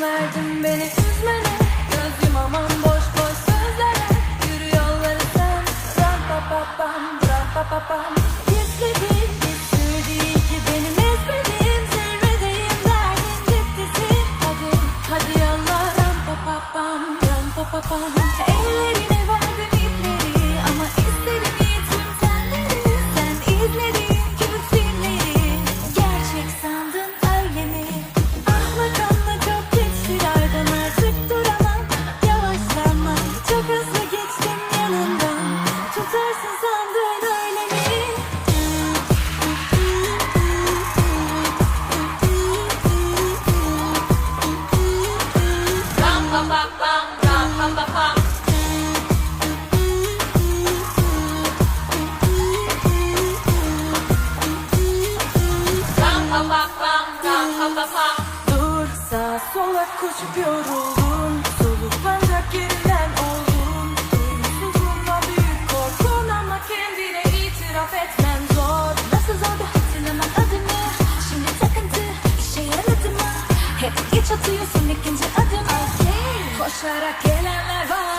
verdin beni üzmene. Göz yumamam boş boş sözlere. Yürü yolları sen Ram pa pa pam Ram pa pa pam Gizli değil Gizli değil ki benim ezmediğim Zirvedeyim derdin ciddisi Hadi hadi yallah Ram pa pa pam Ram pa pa. Pam Ellerine var sağa sola koşup yoruldum. Soluklanacak yerinden oldum. Duygusuzluğumla büyük korkun Ama kendine itiraf etmen zor. Nasıl zor da hatırlamak adını Şimdi takıntı işe yaradı mı? Hep geç atıyorsun ikinci adım Koşarak gelenler var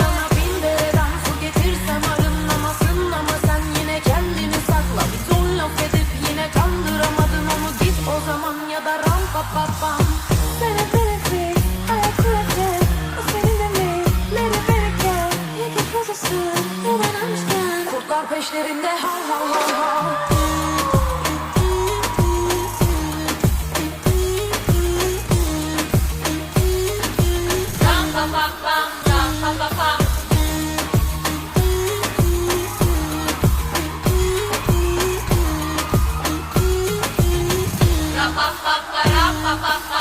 peşlerinde hav hav hav hav bam bam bam bam bam bam pa pa pa